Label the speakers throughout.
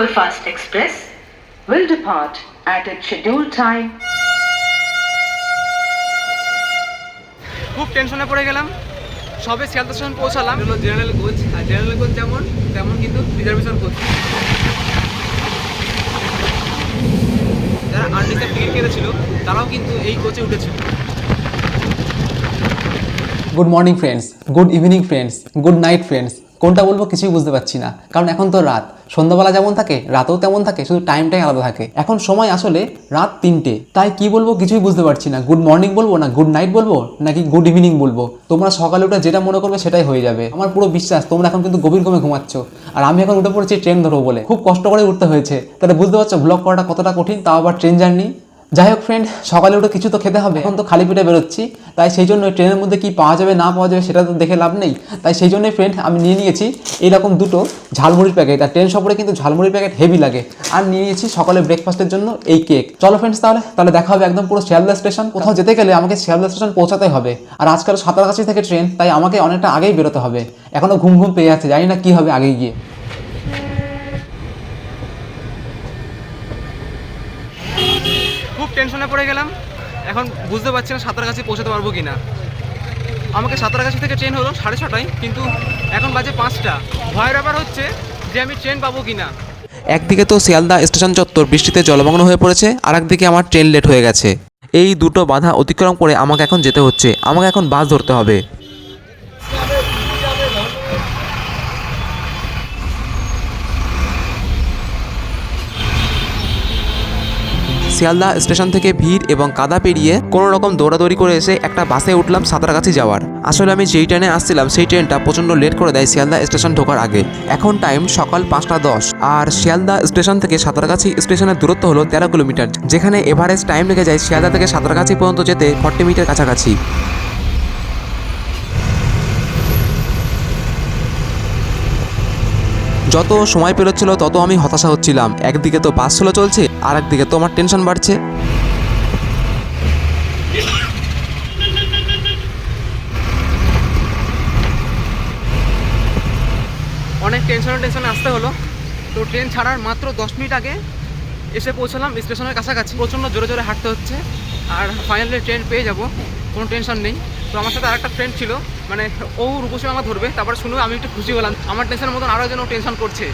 Speaker 1: Superfast Express will depart at its scheduled time.
Speaker 2: খুব টেনশনে পড়ে গেলাম। সবে শিয়ালদা স্টেশন পৌঁছালাম। হলো জেনারেল কোচ আর জেনারেল কোচ যেমন তেমন কিন্তু রিজার্ভেশন কোচ যারা আনরিজার্ভ টিকিট কেটেছিল তারাও কিন্তু এই কোচে উঠেছিল।
Speaker 3: Good morning friends good evening friends good night friends কোনটা বলব কিছুই বুঝতে পারছি না কারণ এখন তো রাত। সন্ধ্যাবেলা যেমন থাকে, রাতেও তেমন থাকে, শুধু টাইমটাই আলাদা থাকে। এখন সময় আসলে রাত তিনটে। তাই কি বলব কিছুই বুঝতে পারছি না। গুড মর্নিং বলব না গুড নাইট বলব, নাকি গুড ইভিনিং বলব? তোমরা সকালে উঠে যেটা মনে করবে সেটাই হয়ে যাবে। আমার পুরো বিশ্বাস, তোমরা এখন কিন্তু গভীর ঘুমে ঘুমাচ্ছ। আর আমি এখন উঠে পড়েছি ট্রেন ধরবো বলে। খুব কষ্ট করে উঠতে হয়েছে। তাহলে বুঝতে পারছ ব্লগ করাটা কতটা কঠিন, তাও আবার ট্রেন জার্নি যাই হোক ফ্রেন্ড সকালে উঠে কিছু তো খেতে হবে। এখন তো খালি পেটে বেরোচ্ছি। তাই সেই জন্য ট্রেনের মধ্যে কি পাওয়া যাবে, না পাওয়া যাবে সেটা তো দেখে লাভ নেই। তাই সেই জন্যই ফ্রেন্ড আমি নিয়ে নিয়েছি এইরকম দুটো ঝালমুড়ির প্যাকেট আর ট্রেন সফরে কিন্তু ঝালমুড়ির প্যাকেট হেভি লাগে। আর নিয়ে নিয়েছি সকালে ব্রেকফাস্টের জন্য এই কেক চলো ফ্রেন্ডস তাহলে তাহলে দেখা হবে একদম পুরো শিয়ালদা স্টেশন কোথাও যেতে গেলে আমাকে শিয়ালদা স্টেশন পৌঁছাতে হবে। আর আজকাল সাঁতারগাছি থেকে ট্রেন তাই আমাকে অনেকটা আগেই বেরোতে হবে। এখনও ঘুম ঘুম পেয়ে আছে, জানি না কী হবে আগে গিয়ে।
Speaker 2: টেনশনে পড়ে গেলাম। এখন বুঝতে পারছি না সাঁতার কাছে পৌঁছাতে পারব কি না আমাকে সাঁতার কাছে থেকে ট্রেন হলো সাড়ে ছটায়, কিন্তু এখন বাজে পাঁচটা। ভয়ের ব্যাপার হচ্ছে যে আমি ট্রেন পাবো কি না
Speaker 4: একদিকে তো শিয়ালদা স্টেশন চত্বর বৃষ্টিতে জলমগ্ন হয়ে পড়েছে আর একদিকে আমার ট্রেন লেট হয়ে গেছে। এই দুটো বাধা অতিক্রম করে আমাকে এখন যেতে হচ্ছে, আমাকে এখন বাস ধরতে হবে। শিয়ালদা স্টেশন থেকে ভিড় এবং কাদা পেরিয়ে কোনো রকম দৌড়াদৌড়ি করে এসে একটা বাসে উঠলাম সাঁতরাগাছি যাওয়ার। আসলে আমি যেই ট্রেনে আসছিলাম, সেই ট্রেনটা প্রচণ্ড লেট করে দেয় শিয়ালদা স্টেশন ঢোকার আগে। এখন টাইম সকাল পাঁচটা দশ, আর শিয়ালদা স্টেশন থেকে সাঁতরাগাছি স্টেশনের দূরত্ব হলো তেরো কিলোমিটার, যেখানে এভারেস্ট টাইম লেগে যায় শিয়ালদা থেকে সাঁতরাগাছি পর্যন্ত যেতে ফর্টি মিটার কাছাকাছি। যত সময় পেরোচ্ছিল, তত আমি হতাশা হচ্ছিলাম। একদিকে তো বাস স্লো চলছে আর একদিকে তো আমার টেনশন বাড়ছে।
Speaker 2: অনেক টেনশনে টেনশনে আসতে হলো। তো ট্রেন ছাড়ার মাত্র দশ মিনিট আগে এসে পৌঁছলাম স্টেশনের কাছাকাছি। প্রচণ্ড জোরে জোরে হাঁটতে হচ্ছে। আর ফাইনালি ট্রেন পেয়ে যাব, কোনো টেনশন নেই। তো আমার সাথে আরেকটা ফ্রেন্ড ছিল মানে ও রূপসী আমার ধরবে তারপরে শুনে আমি একটু খুশি হলাম। আমার টেনশনের মতন আরও যেন টেনশন করছে।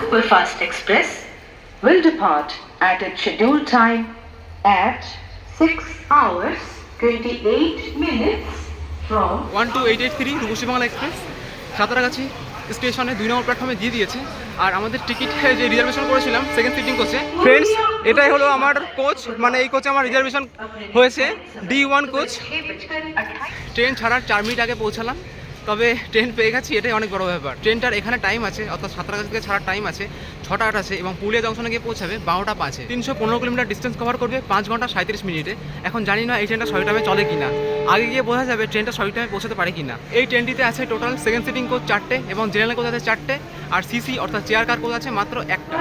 Speaker 1: Superfast Express will depart at its scheduled time at 6 hours 28 minutes from
Speaker 2: one two eight eight three Rupasi Bangla express Santragachi. স্টেশনে দুই নম্বর প্ল্যাটফর্মে দিয়ে দিয়েছে। আর আমাদের টিকিট যে রিজার্ভেশন করেছিলাম সেকেন্ড সিটিং কোচে ফ্রেন্ডস এটাই হলো আমার কোচ মানে এই কোচে আমার রিজার্ভেশন হয়েছে ডি ওয়ান কোচ ট্রেন ছাড়ার চার মিনিট আগে পৌঁছালাম। তবে ট্রেন পেয়ে গেছি, এটাই অনেক বড় ব্যাপার। ট্রেনটার এখানে টাইম আছে, অর্থাৎ সাঁতারগাছি থেকে ছাড়ার টাইম আছে, ছটা আট আছে এবং পুরুলিয়া জংশনে গিয়ে পৌঁছাবে বারোটা পাঁচে। তিনশো পনেরো কিলোমিটার ডিস্টেন্স কভার করবে, পাঁচ ঘণ্টা সাঁত্রিশ মিনিটে। এখন জানি না এই ট্রেনটা সঠিক টাইমে চলে কিনা। আগে গিয়ে বোঝা যাবে ট্রেনটা সঠিক টাইমে পৌঁছাতে পারে কিনা। এই ট্রেনটিতে আছে টোটাল সেকেন্ড সিটিং কোচ চারটে এবং জেনারেল কোচ আছে চারটে, আর সিসি অর্থাৎ চেয়ার কার কোচ আছে মাত্র একটা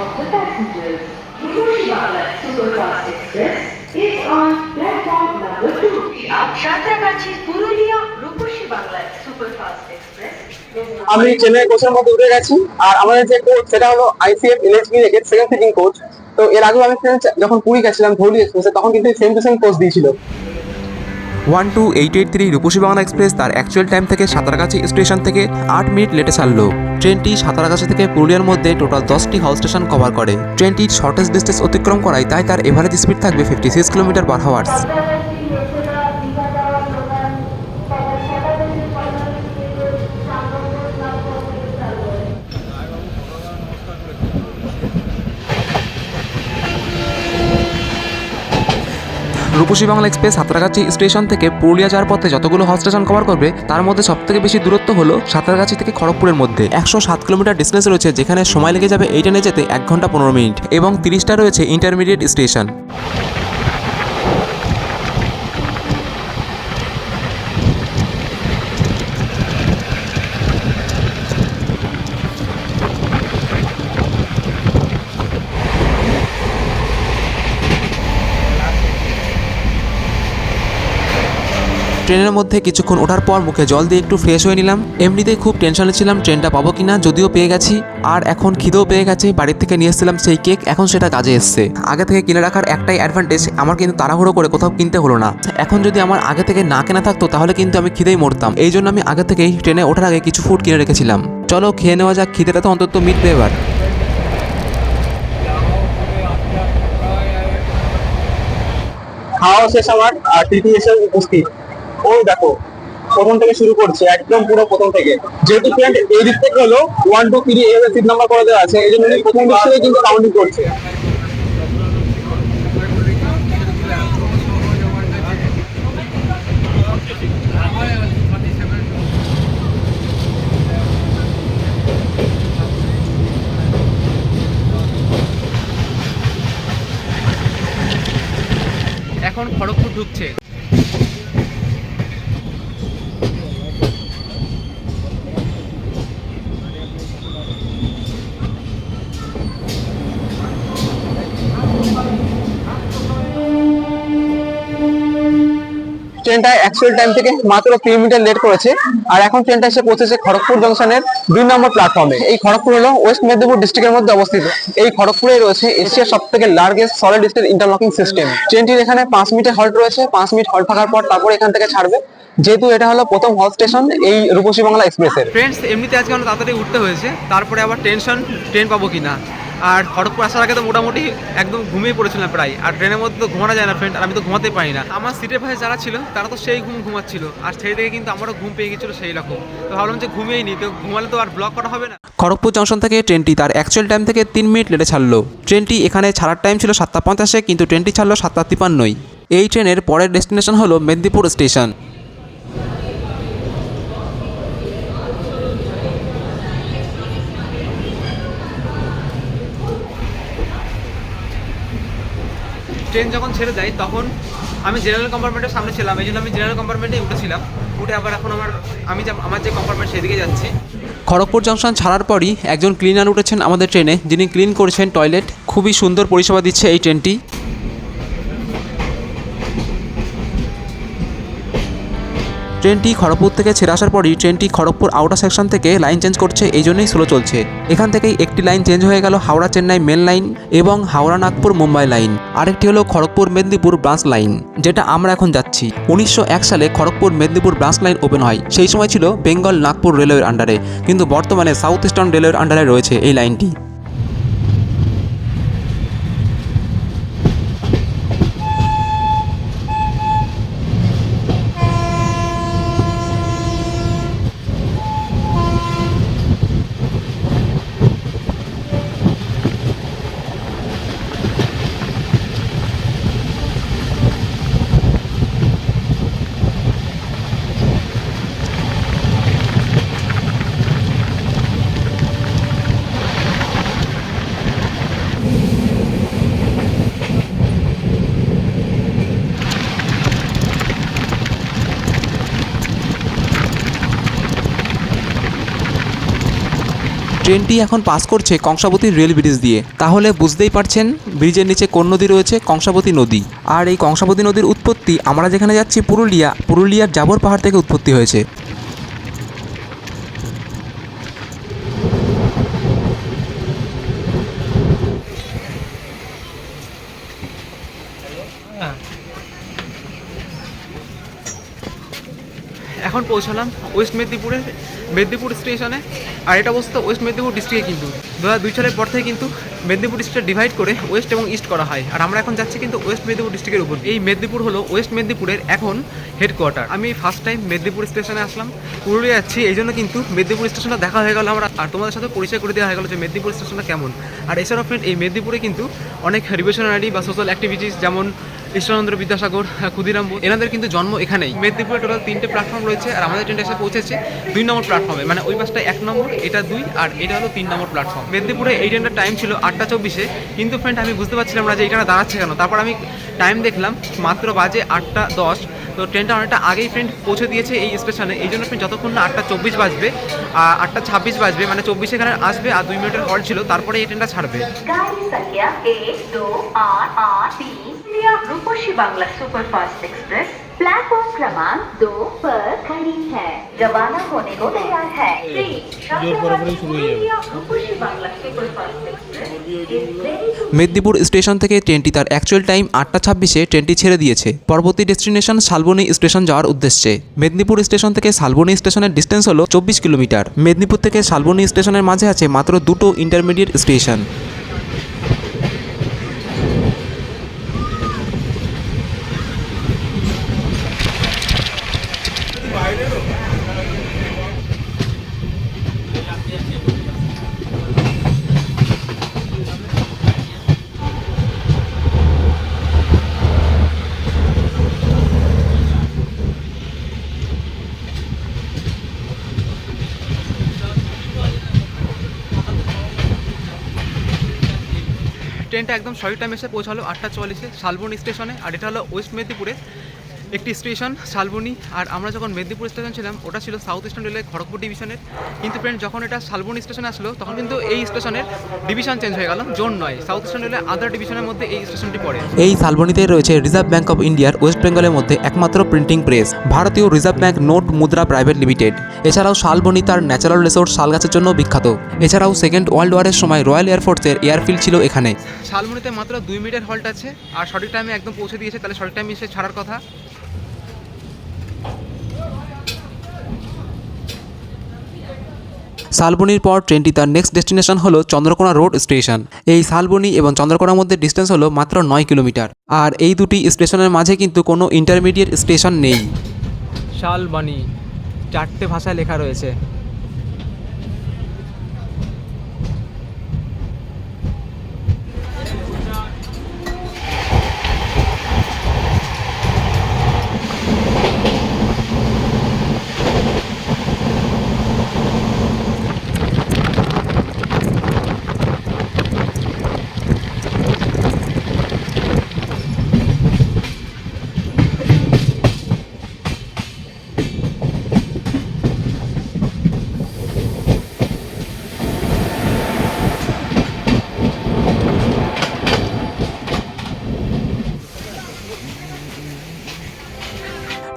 Speaker 1: of the passengers. Bangla Superfast Express is on platform number 2. Santragachi Purulia Rupasi Bangla superfast express
Speaker 5: আমি চেন্নাই কোচের মধ্যে উঠে গেছি আর আমাদের যে কোচ সেটা হলো আইসিএফ এলএসবি রেকেট সেকেন্ড সিটিং কোচ তো এর আগেও আমি যখন পুরী গেছিলাম ধৌলি এক্সপ্রেসে তখন কিন্তু সেম টু সেম কোচ দিয়েছিল।
Speaker 4: One two eight eight three Rupasi Bangla express তার অ্যাকচুয়াল টাইম থেকে সাঁতারগাছি স্টেশন থেকে আট মিনিট লেটে ছাড়লো। ট্রেনটি সাঁতারগাছি থেকে পুরুলিয়ার মধ্যে টোটাল দশটি হাউস স্টেশন কভার করে। ট্রেনটির শর্টেস্ট ডিস্টেন্স অতিক্রম করায় তাই তার এভারেজ স্পিড থাকবে fifty six kilometre per hours
Speaker 2: Rupasi Bangla express Santragachi station থেকে পুরুলিয়া যাওয়ার পথে যতগুলো হল স্টেশন কভার করবে, তার মধ্যে সবথেকে বেশি দূরত্ব হলো সাঁতরাগাছি থেকে খড়গপুরের মধ্যে। একশো সাত কিলোমিটার ডিস্টেন্স রয়েছে, যেখানে সময় লেগে যাবে এই ট্রেনে যেতে এক ঘণ্টা পনেরো মিনিট, এবং তিরিশটা রয়েছে ইন্টারমিডিয়েট স্টেশন ট্রেনের মধ্যে কিছুক্ষণ ওঠার পর মুখে জল দিয়ে একটু ফ্রেশ হয়ে নিলাম। এমনিতেই খুব টেনশনে ছিলাম ট্রেনটা পাবো কিনা যদিও পেয়ে গেছি। আর এখন খিদেও পেয়ে গেছে, বাড়ির থেকে নিয়ে এসেছিলাম সেই কেক এখন সেটা কাজে এসছে। আগে থেকে কিনে রাখার একটাই অ্যাডভান্টেজ আমার কিন্তু তাড়াহুড়ো করে কোথাও কিনতে হলো না। এখন যদি আমার আগে থেকে না কেনা থাকতো, তাহলে কিন্তু আমি খিদেই মরতাম। এই জন্য আমি আগে থেকেই ট্রেনে ওঠার আগে কিছু ফুড কিনে রেখেছিলাম। চলো, খেয়ে নেওয়া যাক, খিদেটা তো অন্তত মিটবে এবার।
Speaker 5: খাওয়া শেষ আমার আর টিটি এসে উপস্থিত। ওই দেখো, প্রথম থেকে শুরু করছে, একদম পুরো প্রথম থেকে। যেহেতু এই দিক থেকে হলো ওয়ান টু থ্রি এইভাবে সিট নাম্বার করে দেওয়া আছে, এই জন্য প্রথম দিক থেকে কিন্তু কাউন্টিং করছে।
Speaker 6: এখন খড়গপুর ঢুকছে।
Speaker 5: ট্রেনটা অ্যাকচুয়াল টাইম থেকে মাত্র তিন মিনিট লেট করেছে। আর এখন ট্রেনটা এসে পৌঁছেছে খড়গপুর জংশনের দুই নম্বর প্ল্যাটফর্মে এই খড়গপুর হলো ওয়েস্ট মেদিনীপুর ডিস্ট্রিক্টের মধ্যে অবস্থিত। এই খড়গপুরে রয়েছে এশিয়ার সব থেকে largest solid state interlocking system ট্রেনটির এখানে পাঁচ মিনিটের হল্ট রয়েছে, পাঁচ মিনিট হল্ট থাকার পর তারপর এখান থেকে ছাড়বে। যেহেতু এটা হলো প্রথম হল স্টেশন এই রূপসী বাংলা এক্সপ্রেসের
Speaker 6: ফ্রেন্ডস এমনিতে আজকে অনেক তাড়াতাড়ি উঠতে হয়েছে, তারপরে আবার টেনশন ট্রেন পাবো কি না আর খড়গপুর আসার আগে তো মোটামুটি একদম ঘুমিয়ে পড়েছিলাম প্রায়। আর ট্রেনের মধ্যে তো ঘুমানো যায় না ফ্রেন্ড আর আমি তো ঘুমাতে পারি না। আমার সিটের পাশে যারা ছিল, তারা তো সেই ঘুম ঘুমাচ্ছিল। আর সেই থেকে কিন্তু আমারও ঘুম পেয়ে গেছিল সেই রকম। তো ভাবলাম যে ঘুমিয়েই নি, তো ঘুমালে তো আর ব্লক করা হবে না।
Speaker 2: খড়গপুর জংশন থেকে ট্রেনটি তার অ্যাকচুয়াল টাইম থেকে তিন মিনিট লেটে ছাড়লো। ট্রেনটি এখানে ছাড়ার টাইম ছিল সাতটা পঞ্চাশে, কিন্তু ট্রেনটি ছাড়লো সাতটা তিপান্নই। এই ট্রেনের পরের ডেস্টিনেশন হলো মেদিনীপুর স্টেশন
Speaker 6: ট্রেন যখন ছেড়ে যায়, তখন আমি জেনারেল কম্পার্টমেন্টের সামনে ছিলাম এই জন্য আমি জেনারেল কম্পার্টমেন্টে উঠেছিলাম। উঠে আবার এখন আমার, আমি আমার যে কম্পার্টমেন্ট সেদিকে যাচ্ছি।
Speaker 2: খড়গপুর জংশন ছাড়ার পরই একজন ক্লিনার উঠেছেন আমাদের ট্রেনে। যিনি ক্লিন করেছেন টয়লেট খুবই সুন্দর পরিষেবা দিচ্ছে এই ট্রেনটি। ট্রেনটি খড়গপুর থেকে ছেড়ে আসার পরই ট্রেনটি খড়গপুর আউটার সেকশন থেকে লাইন চেঞ্জ করছে, এই জন্যই স্লো চলছে। এখান থেকেই একটি লাইন চেঞ্জ হয়ে গেল হাওড়া চেন্নাই মেন লাইন এবং হাওড়া নাগপুর মুম্বাই লাইন আরেকটি হলো খড়গপুর মেদিনীপুর ব্রাঞ্চ লাইন যেটা আমরা এখন যাচ্ছি। উনিশশো এক সালে Kharagpur Midnapore branch line open হয়। সেই সময় ছিল বেঙ্গল নাগপুর রেলওয়ের আন্ডারে কিন্তু বর্তমানে সাউথ ইস্টার্ন রেলওয়ের আন্ডারে রয়েছে এই লাইনটি ট্রেনটি এখন পাস করছে কংসাবতী রেল ব্রিজ দিয়ে। তাহলে বুঝতেই পারছেন, ব্রিজের নিচে কোন নদী রয়েছে? কংসাবতী নদী। আর এই কংসাবতী নদীর উৎপত্তি, আমরা যেখানে যাচ্ছি পুরুলিয়া, পুরুলিয়ার জাবর পাহাড় থেকে উৎপত্তি হয়েছে।
Speaker 6: এখন পৌঁছালাম ওয়েস্ট মেদিনীপুরের মেদিনীপুর স্টেশনে, আর এটা অবস্থা ওয়েস্ট মেদিনীপুর ডিস্ট্রিক্টে কিন্তু। দু দুই সালের পর থেকে কিন্তু মেদিনীপুর ডিস্ট্রিক্ট ডিভাইড করে ওয়েস্ট এবং ইস্ট করা হয়। আর আমরা এখন যাচ্ছি কিন্তু ওয়েস্ট মেদিনীপুর ডিস্ট্রিক্টের উপর এই মেদিনীপুর হলো ওয়েস্ট মেদিনীপুরের এখন হেডকোয়ার্টার আমি ফার্স্ট টাইম মেদিনীপুর স্টেশনে আসলাম। পুরুলিয়া যাচ্ছি, এই জন্য কিন্তু মেদিনীপুর স্টেশনটা দেখা হয়ে গেল আমরা। আর তোমাদের সাথে পরিচয় করে দেওয়া হয়ে গেলো যে মেদিনীপুর স্টেশনটা কেমন। আর এছাড়াও ফ্রেন্ড এই মেদিনীপুরে কিন্তু অনেক রিভেশনারি বা সোশ্যাল অ্যাক্টিভিটিস যেমন
Speaker 2: ঈশ্বরচন্দ্র বিদ্যাসাগর ক্ষুদিরাম বোস। এনাদের কিন্তু জন্ম এখানেই। মেদিনীপুরে টোটাল তিনটে প্ল্যাটফর্ম রয়েছে আর আমাদের ট্রেনটা এসে পৌঁছেছে দুই নম্বর প্ল্যাটফর্মে মানে ওই বাসটা এক নম্বর এটা দুই আর এটা হলো তিন নম্বর প্ল্যাটফর্ম মেদিনীপুরে এই ট্রেনটার টাইম ছিল আটটা চব্বিশে। কিন্তু ফ্রেন্ড আমি বুঝতে পারছিলাম না যে এইখানে দাঁড়াচ্ছে কেন। তারপর আমি টাইম দেখলাম মাত্র বাজে আটটা দশ। তো ট্রেনটা অনেকটা আগেই ফ্রেন্ড পৌঁছে দিয়েছে এই স্টেশনে এই জন্য ফ্রেন্ড যতক্ষণ না আটটা চব্বিশ বাজবে আর আটটা ছাব্বিশ বাজবে মানে চব্বিশ এখানে আসবে আর দুই মিনিটের হল ছিল তারপরে এই ট্রেনটা ছাড়বে।
Speaker 1: गाड़ी संख्या एक दो आठ आठ तीन या Rupasi Bangla superfast express platform क्रमांक दो पर खड़ी है रवाना होने को तैयार है train Chhatrapati Rupasi Bangla superfast express is ready to
Speaker 4: Medinipur station থেকে ট্রেনটি তার অ্যাকচুয়াল টাইম আটটা ছাব্বিশে ট্রেনটি ছেড়ে দিয়েছে পরবর্তী ডেস্টিনেশন শালবনী স্টেশন যাওয়ার উদ্দেশ্যে মেদিনীপুর স্টেশন থেকে শালবনী স্টেশনের ডিস্টেন্স হলো চব্বিশ কিলোমিটার মেদিনীপুর থেকে শালবনী স্টেশনের মাঝে আছে মাত্র দুটো ইন্টারমিডিয়েট স্টেশন
Speaker 2: ট্রেনটা একদম সঠিক টাইমে এসে পৌঁছালো আটটা চল্লিশে শালবন স্টেশনে, আর এটা হলো ওয়েস্ট মেদিনীপুরের একটি স্টেশন শালবনি আর আমরা যখন মেদিনীপুর স্টেশন ছিলাম ওটা ছিল সাউথ ইস্টার্ন রেলওয়ে খড়গপুর ডিভিশনের কিন্তু ফ্রেন্ড যখন এটা শালবনি স্টেশন আসলো তখন কিন্তু এই স্টেশনের ডিভিশন চেঞ্জ হয়ে গেল জোন নয়। সাউথ ইস্টার্ন রেলওয়ে আদার ডিভিশনের মধ্যে এই স্টেশনটি পড়ে।
Speaker 4: এই শালবনিতে রয়েছে রিজার্ভ ব্যাঙ্ক অফ ইন্ডিয়ার ওয়েস্ট বেঙ্গলের মধ্যে একমাত্র প্রিন্টিং প্রেস ভারতীয় রিজার্ভ ব্যাঙ্ক নোট মুদ্রা প্রাইভেট লিমিটেড এছাড়াও শালবনি তার ন্যাচারাল রিসোর্স শালগাছের জন্য বিখ্যাত। এছাড়াও সেকেন্ড ওয়ার্ল্ড ওয়ারের সময় রয়্যাল এয়ারফোর্সের এয়ারফিল্ড ছিল এখানে।
Speaker 2: শালবনীতে মাত্র দুই মিনিটের হল্ট আছে আর সঠিক টাইমে একদম পৌঁছে দিয়েছে তাহলে সঠিক টাইমে এসে ছাড়ার কথা।
Speaker 4: শালবনির পর ট্রেনটি তার নেক্সট ডেস্টিনেশন হলো চন্দ্রকোনা রোড স্টেশন এই শালবনি এবং চন্দ্রকোনার মধ্যে ডিস্টেন্স হলো মাত্র নয় কিলোমিটার। আর এই দুটি স্টেশনের মাঝে কিন্তু কোনো ইন্টারমিডিয়েট স্টেশন নেই।
Speaker 2: শালবনি, চারটে ভাষায় লেখা রয়েছে।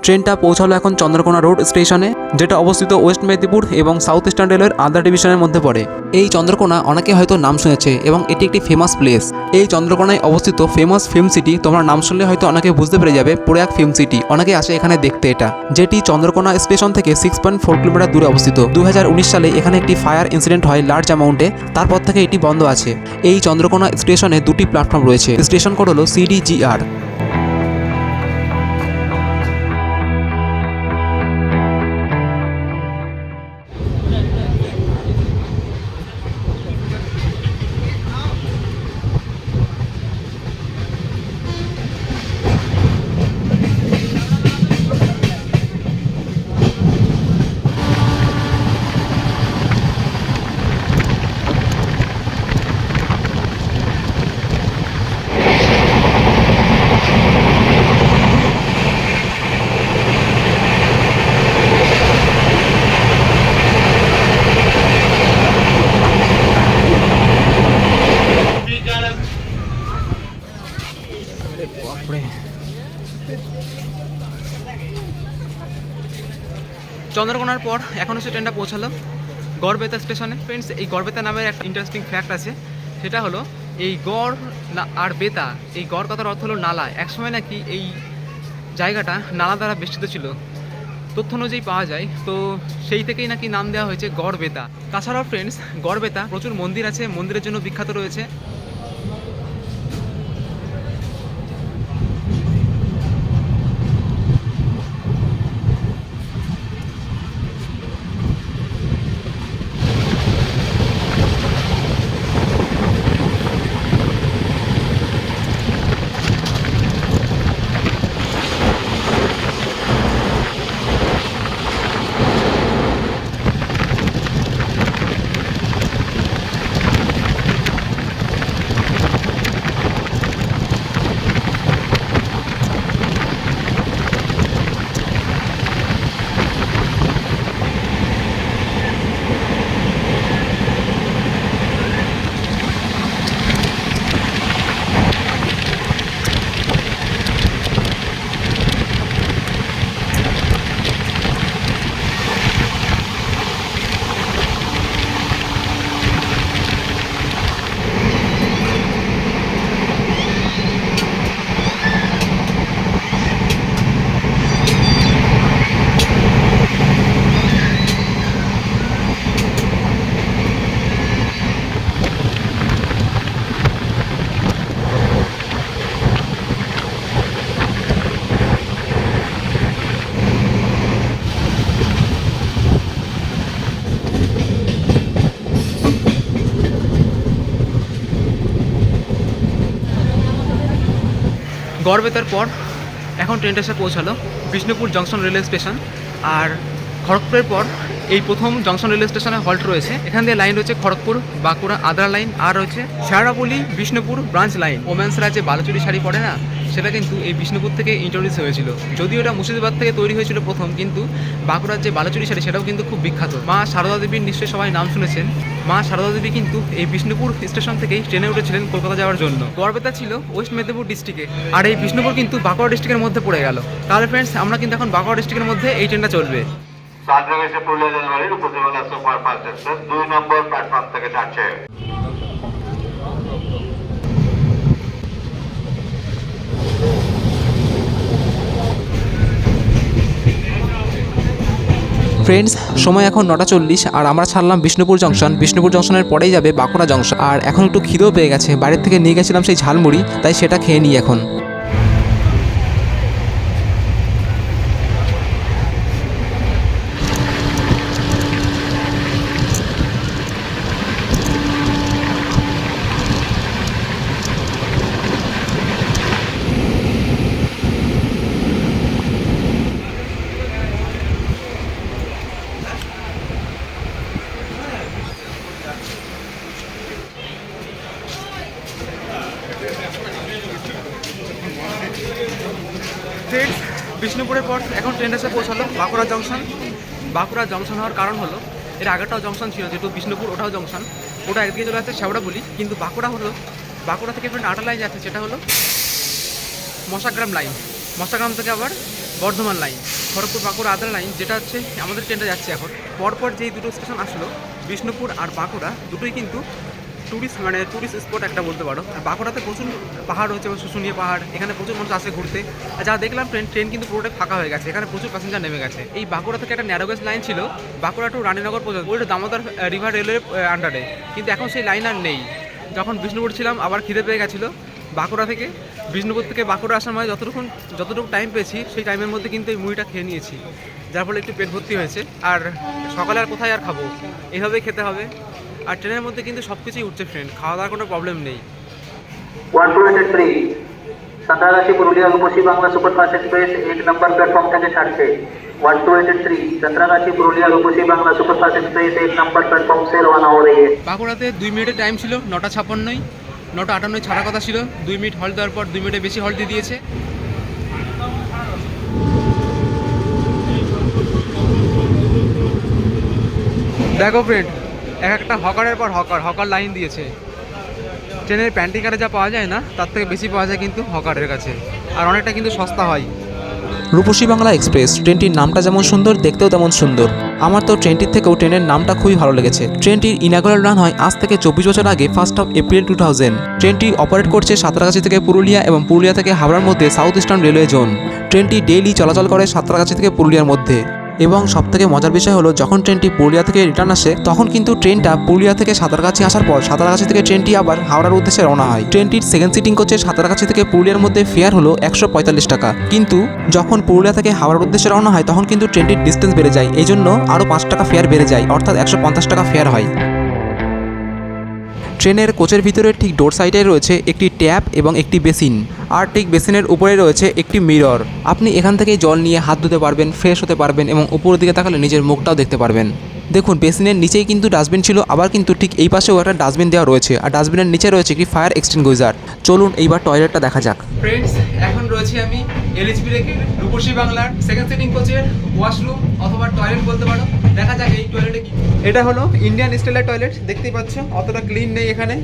Speaker 4: ট্রেনটা পৌঁছালো এখন চন্দ্রকোনা রোড স্টেশনে, যেটা অবস্থিত ওয়েস্ট মেদিনীপুর এবং সাউথ ইস্টার্ন রেলওয়ের আদার ডিভিশনের মধ্যে পড়ে। এই চন্দ্রকোনা অনেকে হয়তো নাম শুনেছে এবং এটি একটি ফেমাস প্লেস এই চন্দ্রকোনায় অবস্থিত ফেমাস ফিল্ম সিটি তোমরা নাম শুনলে হয়তো অনেকে বুঝতে পেরে যাবে, প্রয়াগ ফিল্ম সিটি অনেকে আসে এখানে দেখতে এটা। যেটি চন্দ্রকোনা স্টেশন থেকে সিক্স পয়েন্ট ফোর কিলোমিটার দূরে অবস্থিত। দু হাজার উনিশ সালে এখানে একটি ফায়ার ইনসিডেন্ট হয় লার্জ অ্যামাউন্টে তারপর থেকে এটি বন্ধ আছে। এই চন্দ্রকোনা স্টেশনে দুটি প্ল্যাটফর্ম রয়েছে। স্টেশন কোড হলো সিডিজিআর
Speaker 2: চন্দ্রকোনার পর এখন হচ্ছে ট্রেনটা পৌঁছালো। গড়বেতা স্টেশনে। ফ্রেন্ডস এই গড়বেতা নামের একটা ইন্টারেস্টিং ফ্যাক্ট আছে। সেটা হলো, এই গড় আর বেতা, এই গড় কথার অর্থ হলো নালা। একসময় নাকি এই জায়গাটা নালা দ্বারা বেষ্টিত ছিল। তথ্য অনুযায়ী পাওয়া যায়। তো সেই থেকেই নাকি নাম দেওয়া হয়েছে গড় বেতা তাছাড়াও ফ্রেন্ডস গড় বেতা প্রচুর মন্দির আছে। মন্দিরের জন্য বিখ্যাত রয়েছে। গড়বেতার পর এখন ট্রেনটা এসে পৌঁছালো বিষ্ণুপুর জংশন রেলওয়ে স্টেশন আর খড়গপুরের পর এই প্রথম জংশন রেলওয়ে স্টেশনে হল্ট রয়েছে। এখান দিয়ে লাইন রয়েছে খড়গপুর, বাঁকুড়া, আদ্রা লাইন আর রয়েছে শেয়ারাপল্লি বিষ্ণুপুর ব্রাঞ্চ লাইন ওমেন্সরা যে বালুচুরি শাড়ি পরে না সেটা কিন্তু এই বিষ্ণুপুর থেকে ইন্ট্রোডিউস হয়েছিল। যদিও এটা মুর্শিদাবাদ থেকে তৈরি হয়েছিল প্রথম, কিন্তু বাঁকুড়ার যে বালুচুরি শাড়ি, সেটাও কিন্তু খুব বিখ্যাত। মা সারদা দেবীর নিশ্চয়ই সবাই নাম শুনেছেন। মা সারদা দেবী কিন্তু এই বিষ্ণুপুর স্টেশন থেকেই ট্রেনে উঠেছিলেন কলকাতা যাওয়ার জন্য। গড়বেতা ছিল ওয়েস্ট মেদিনীপুর ডিস্ট্রিক্টে আর এই বিষ্ণুপুর কিন্তু বাঁকুড়া ডিস্ট্রিক্টের মধ্যে পড়ে গেল। তাহলে ফ্রেন্ডস আমরা কিন্তু এখন বাঁকুড়া ডিস্ট্রিক্টের মধ্যে এই ট্রেনটা চলবে।
Speaker 7: সাঁতরাগাছি পুরুলিয়া রেলগাড়ির উপজেলা এক্সপ্রেস দুই নম্বর প্ল্যাটফর্ম থেকে
Speaker 4: ফ্রেন্ডস সময় এখন নটা চল্লিশ, আর আমরা ছাড়লাম বিষ্ণুপুর জংশন। বিষ্ণুপুর জংশনের পরেই যাবে বাঁকুড়া জংশন। আর এখন একটু খিদেও পেয়ে গেছে। বাড়ির থেকে নিয়ে গেছিলাম সেই ঝালমুড়ি, তাই সেটা খেয়ে নিই এখন
Speaker 2: ফ্রেন্ডস বিষ্ণুপুরের পর এখন ট্রেন এসে পৌঁছালো বাঁকুড়া জংশন বাঁকুড়া জংশন হওয়ার কারণ হলো, এর আগেরটাও জংশন ছিল, যেহেতু বিষ্ণুপুর ওটাও জংশন। ওটা একদিকে চলে যাচ্ছে শেওড়াবলি কিন্তু বাঁকুড়া হলো, বাঁকুড়া থেকে ফ্রেন্ড আটা লাইন যাচ্ছে, সেটা হলো মশাগ্রাম লাইন মশাগ্রাম থেকে আবার বর্ধমান লাইন খড়গপুর, বাঁকুড়া আদ্রা লাইন যেটা হচ্ছে আমাদের ট্রেনটা যাচ্ছে এখন। পরপর যেই দুটো স্টেশন আসলো, বিষ্ণুপুর আর বাঁকুড়া, দুটোই কিন্তু ট্যুরিস্ট মানে ট্যুরিস্ট স্পট একটা বলতে পারো। বাঁকুড়াতে প্রচুর পাহাড় রয়েছে যেমন শুশুনিয়া পাহাড়, এখানে প্রচুর মানুষ আসে ঘুরতে। আর যা দেখলাম ট্রেন ট্রেন কিন্তু পুরোটাই ফাঁকা হয়ে গেছে, এখানে প্রচুর প্যাসেঞ্জার নেমে গেছে। এই বাঁকুড়া থেকে একটা ন্যারোগেজ লাইন ছিল, বাঁকুড়া টু রানীনগর পর্যন্ত ওইটা দামোদর রিভার রেলওয়ের আন্ডারে কিন্তু এখন সেই লাইন আর নেই। যখন বিষ্ণুপুর ছিলাম, আবার খিদে পেয়ে গেছিল বাঁকুড়া থেকে। বিষ্ণুপুর থেকে বাঁকুড়া আসার মানে যতটুকু যতটুকু টাইম পেয়েছি, সেই টাইমের মধ্যে কিন্তু এই মুড়িটা খেয়ে নিয়েছি। যার ফলে একটু পেট ভর্তি হয়েছে। আর সকালে আর কোথায় আর খাব? এভাবেই খেতে হবে। আর ট্রেনের মধ্যে কিন্তু সব কিছুই উঠছে ফ্রেন্ড খাওয়া দাওয়ার কোনো প্রবলেম নেই
Speaker 8: one two eight three Santragachi Purulia Rupasi Bangla superfast express এক নম্বর প্ল্যাটফর্ম থেকে ছাড়ছে one two eight three Santragachi Purulia Rupasi Bangla superfast express एक नंबर प्लेटफॉर्म से रवाना हो रही है
Speaker 2: বাঁকুড়াতে দুই মিনিটের টাইম ছিল নটা ছাপ্পান্নই নটা আটান্নই ছাড়া কথা ছিল দুই মিনিট হল্ট দেওয়ার পর দুই মিনিটের বেশি হল্ট দিয়ে দিয়েছে দেখো ফ্রেন্ড এক একটা হকারের পর হকার হকার লাইন দিয়েছে। ট্রেনের প্যান্টি কারে যা পাওয়া যায় না, তার থেকে বেশি পাওয়া যায় কিন্তু হকারের কাছে। আর অনেকটা কিন্তু সস্তা হয়।
Speaker 4: রূপসী বাংলা এক্সপ্রেস, ট্রেনটির নামটা যেমন সুন্দর, দেখতেও তেমন সুন্দর। আমার তো ট্রেনটির থেকেও ট্রেনের নামটা খুবই ভালো লেগেছে। ট্রেনটির ইনাগুরাল রান হয় আজ থেকে চব্বিশ বছর আগে first of April two thousand ট্রেনটি অপারেট করছে সাঁতরাগাছি থেকে পুরুলিয়া এবং পুরুলিয়া থেকে হাওড়ার মধ্যে সাউথ ইস্টার্ন রেলওয়ে জোন ট্রেনটি ডেইলি চলাচল করে সাঁতরাগাছি থেকে পুরুলিয়ার মধ্যে। এবং সব থেকে মজার বিষয় হলো, যখন ট্রেনটি পুরুলিয়া থেকে রিটার্ন আসে, তখন কিন্তু ট্রেনটা পুরুলিয়া থেকে সাঁতারগাছি আসার পর সাঁতারগাছি থেকে ট্রেনটি আবার হাওড়ার উদ্দেশ্যে রওনা হয়। ট্রেনটির সেকেন্ড সিটিং কোচে সাঁতারগাছি থেকে পুরুলিয়ার মধ্যে ফেয়ার হলো একশো পঁয়তাল্লিশ টাকা। কিন্তু যখন পুরুলিয়া থেকে হাওড়ার উদ্দেশ্যে রওনা হয়, তখন কিন্তু ট্রেনটির ডিস্টেন্স বেড়ে যায়। এই জন্য আরও পাঁচ টাকা ফেয়ার বেড়ে যায়, অর্থাৎ একশো পঞ্চাশ টাকা ফেয়ার হয়। ট্রেনের কোচের ভিতরে ঠিক ডোর সাইডে রয়েছে একটি ট্যাপ এবং একটি বেসিন। আর ঠিক বেসিনের উপরে রয়েছে একটি মিরর। আপনি এখান থেকেই জল নিয়ে হাত ধুতে পারবেন, ফ্রেশ হতে পারবেন এবং উপরের দিকে তাকালে নিজের মুখটাও দেখতে পারবেন। দেখুন বেসিনের নিচেই কিন্তু ডাস্টবিন ছিল আবার কিন্তু ঠিক এই পাশেও একটা ডাস্টবিন দেওয়া রয়েছে। আর ডাস্টবিনের নিচে রয়েছে একটি ফায়ার এক্সটিংগুইজার চলুন এইবার টয়লেটটা দেখা যাক।
Speaker 2: ফ্রেন্ডস এখন রয়েছে আমি এলএচবি রেখে রূপসী বাংলার সেকেন্ড সিটিং কোচের ওয়াশরুম অথবা টয়লেট বলতে পারো। দেখা যাক এই টয়লেটে কি এটা হলো ইন্ডিয়ান স্টাইলের টয়লেট দেখতেই পাচ্ছ অতটা ক্লিন নেই এখানে।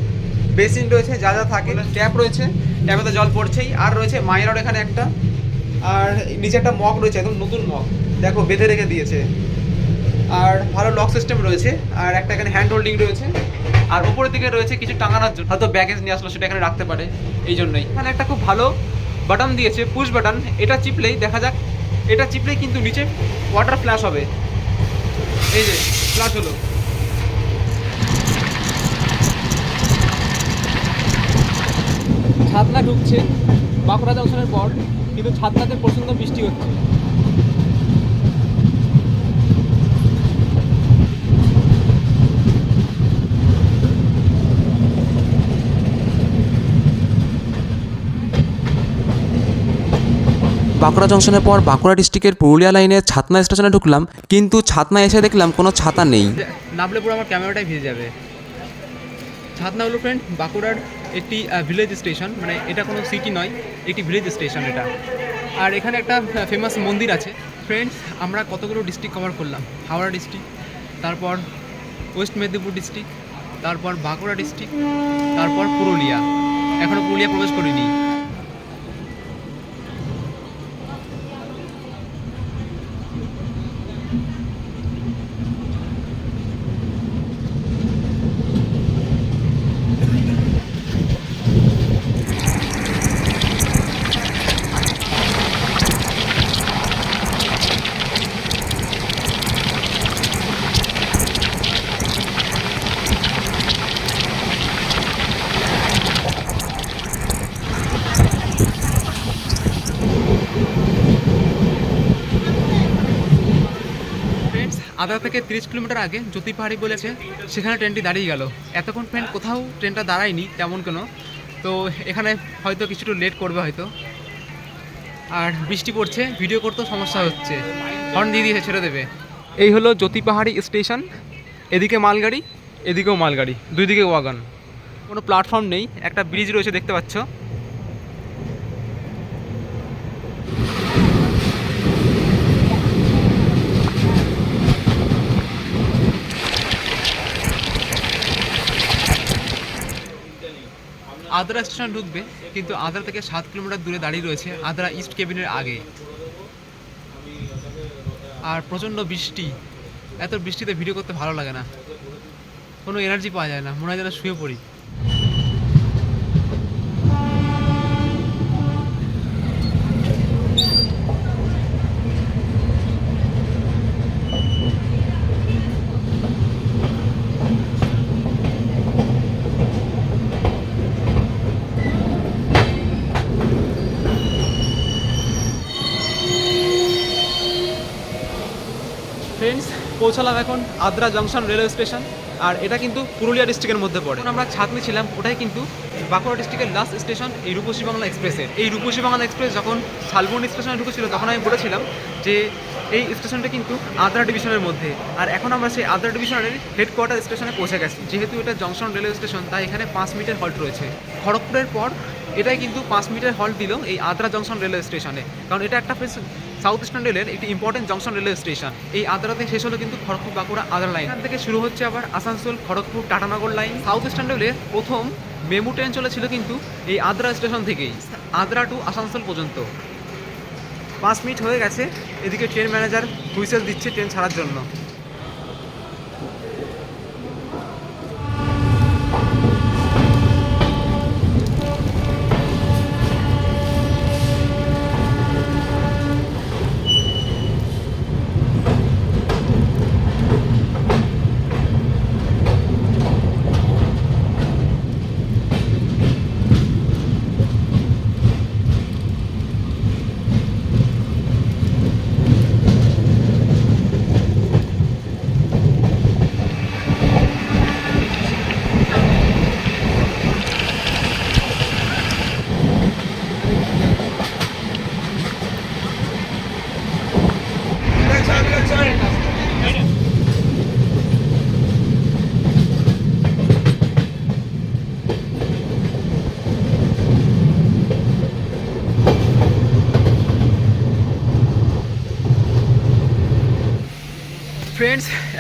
Speaker 2: বেসিন রয়েছে যা যা থাকে ট্যাপ রয়েছে ট্যাপে তো জল পড়ছেই। আর রয়েছে মায়ের এখানে একটা। আর নিচে একটা মগ রয়েছে একদম নতুন মগ দেখো বেঁধে রেখে দিয়েছে। আর ভালো লক সিস্টেম রয়েছে, আর একটা এখানে হ্যান্ড হোল্ডিং রয়েছে, আর উপরের দিকে রয়েছে কিছু টাঙানোর জন্য। হয়তো ব্যাগেজ নিয়ে আসলো, সেটা এখানে রাখতে পারে, এই জন্যই। এখানে একটা খুব ভালো বাটন দিয়েছে পুশ বাটন এটা চিপলেই, দেখা যাক, এটা চিপলেই কিন্তু নিচে ওয়াটার ফ্ল্যাশ হবে। এই যে ফ্ল্যাশ হলো। ছাদনা ঢুকছে, বাঁকুড়া জংশনের পর, কিন্তু ছাদনাতে প্রচণ্ড বৃষ্টি হচ্ছে।
Speaker 4: বাঁকুড়া জংশনের পর বাঁকুড়া ডিস্ট্রিক্টের পুরুলিয়া লাইনের ছাতনা স্টেশনে ঢুকলাম, কিন্তু ছাতনা এসে দেখলাম কোনো ছাতা নেই।
Speaker 2: নামলে পুরো আমার ক্যামেরাটাই ভিজে যাবে। ছাতনা হলো ফ্রেন্ড বাঁকুড়ার একটি ভিলেজ স্টেশন মানে এটা কোনো সিটি নয়, একটি ভিলেজ স্টেশন এটা। আর এখানে একটা ফেমাস মন্দির আছে। ফ্রেন্ডস আমরা কতগুলো ডিস্ট্রিক্ট কভার করলাম? হাওড়া ডিস্ট্রিক্ট তারপর ওয়েস্ট মেদিনীপুর ডিস্ট্রিক্ট তারপর বাঁকুড়া ডিস্ট্রিক্ট তারপর পুরুলিয়া। এখনও পুরুলিয়া প্রবেশ করিনি ফ্রেন্ডস আদা থেকে তিরিশ কিলোমিটার আগে জ্যোতি পাহাড়ি বলেছে, সেখানে ট্রেনটি দাঁড়িয়ে গেল। এতক্ষণ ফ্রেন্ড কোথাও ট্রেনটা দাঁড়ায়নি তেমন কোনো। তো এখানে হয়তো কিছুটা লেট করবে হয়তো। আর বৃষ্টি পড়ছে ভিডিও করতেও সমস্যা হচ্ছে। হর্ন দিয়ে দিয়ে ছেড়ে দেবে। এই হলো জ্যোতি পাহাড়ি স্টেশন এদিকে মালগাড়ি, এদিকেও মালগাড়ি। দুই দিকে ওয়াগন কোনো প্ল্যাটফর্ম নেই, একটা ব্রিজ রয়েছে দেখতে পাচ্ছ। আদ্রা স্টেশন ঢুকবে, কিন্তু আদ্রা থেকে সাত কিলোমিটার দূরে দাঁড়িয়ে রয়েছে আদ্রা ইস্ট কেবিনের আগে। আর প্রচণ্ড বৃষ্টি। এত বৃষ্টিতে ভিডিও করতে ভালো লাগে না। কোনো এনার্জি পাওয়া যায় না। মনে হয় যেন শুয়ে পড়ি ফ্রেন্ডস পৌঁছালাম এখন আদ্রা জংশন রেলওয়ে স্টেশন। আর এটা কিন্তু পুরুলিয়া ডিস্ট্রিক্টের মধ্যে পড়ে। আমরা ছাতনি ছিলাম, ওটাই কিন্তু বাঁকুড়া ডিস্ট্রিক্টের লাস্ট স্টেশন এই রূপসী বাংলা এক্সপ্রেসের এই রূপসী বাংলা এক্সপ্রেস যখন শালবন স্টেশনে ঢুকেছিল, তখন আমি বলেছিলাম যে এই স্টেশনটা কিন্তু আদ্রা ডিভিশনের মধ্যে। আর এখন আমরা সেই আদ্রা ডিভিশনের হেডকোয়ার্টার স্টেশনে পৌঁছে গেছি। যেহেতু এটা জংশন রেলওয়ে স্টেশন, তাই এখানে পাঁচ মিটার হল্ট রয়েছে। খড়গপুরের পর এটাই কিন্তু পাঁচ মিটার হল্ট দিল এই আদ্রা জংশন রেলওয়ে স্টেশনে। কারণ এটা একটা সাউথ ইস্টার্ন রেলের একটি ইম্পর্টেন্ট জংশন রেলওয়ে স্টেশন এই আদ্রাতে শেষ হলো কিন্তু খড়গপুর বাঁকুড়া আদ্রা লাইন এখান থেকে শুরু হচ্ছে আবার Asansol, Kharagpur, Tatanagar line south eastern রেলের প্রথম মেমু ট্রেন চলেছিল কিন্তু এই আদ্রা স্টেশন থেকেই, আদ্রা টু আসানসোল পর্যন্ত। পাঁচ মিনিট হয়ে গেছে, এদিকে ট্রেন ম্যানেজার হুইসেল দিচ্ছে ট্রেন ছাড়ার জন্য।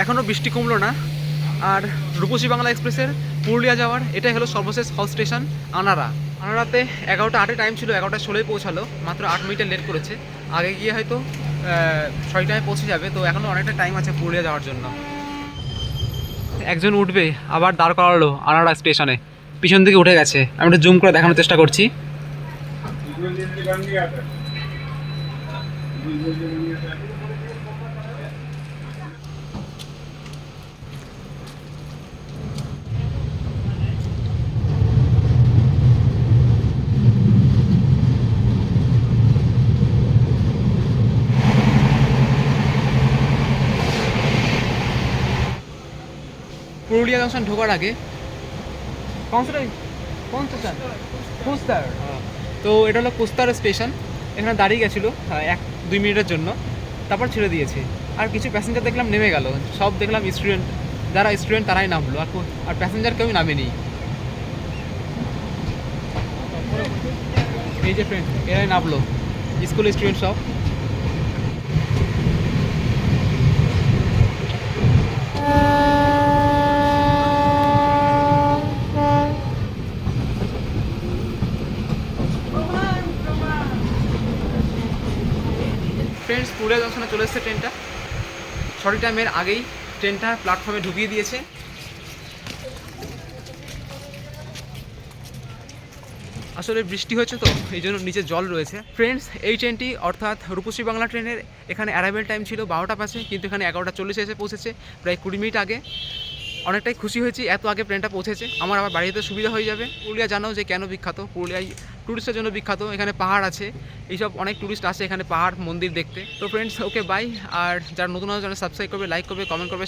Speaker 2: এখনও বৃষ্টি কমলো না। আর রূপসী বাংলা এক্সপ্রেসের পুরুলিয়া যাওয়ার, এটাই হলো সর্বশেষ হল স্টেশন, আনারা। আনারাতে এগারোটা আটে টাইম ছিল এগারোটা ষোলোই পৌঁছালো, মাত্র আট মিনিটের লেট করেছে। আগে গিয়ে হয়তো ছয়টায় পৌঁছে যাবে, তো এখনও অনেকটা টাইম আছে পুরুলিয়া যাওয়ার জন্য। একজন উঠবে, আবার দাঁড় করালো আনারা স্টেশনে। পিছন দিকে উঠে গেছে। আমি একটু জুম করে দেখানোর চেষ্টা করছি। পুরুলিয়া জংশন ঢোকার আগে। কুস্তার। তো এটা হলো কুস্তার স্টেশন। এখানে দাঁড়িয়ে গেছিল আহ, এক দুই মিনিটের জন্য। তারপর ছেড়ে দিয়েছে। আর কিছু প্যাসেঞ্জার দেখলাম নেমে গেল। সব দেখলাম স্টুডেন্ট যারা স্টুডেন্ট তারাই নামলো। আর আর প্যাসেঞ্জার কেউ নামেনি। এই যে ফ্রেন্ড এরাই নামলো। স্কুল স্টুডেন্ট সব ফ্রেন্ডস পুরুলিয়া জংশনে চলে এসেছে ট্রেনটা। সঠিক টাইমের আগেই ট্রেনটা প্ল্যাটফর্মে ঢুকিয়ে দিয়েছে। আসলে বৃষ্টি হয়েছে তো, এই জন্য নিচে জল রয়েছে। ফ্রেন্ডস এই ট্রেনটি অর্থাৎ রূপসী বাংলা ট্রেনের এখানে অ্যারাইভেল টাইম ছিল বারোটা পাশে কিন্তু এখানে এগারোটা চল্লিশে এসে পৌঁছেছে, প্রায় কুড়ি মিনিট আগে। অনেকটাই খুশি হয়েছি, এত আগে প্লেনটা পৌঁছেছে। আমার আবার বাড়িতে সুবিধা হয়ে যাবে। পুরুলিয়া জানো যে কেন বিখ্যাত? পুরুলিয়ায় ট্যুরিস্টের জন্য বিখ্যাত। এখানে পাহাড় আছে। এইসব অনেক ট্যুরিস্ট আসে এখানে পাহাড়, মন্দির দেখতে। তো ফ্রেন্ডস ওকে বাই আর যারা নতুন নতুন সাবস্ক্রাইব করবে লাইক করবে কমেন্ট করবে।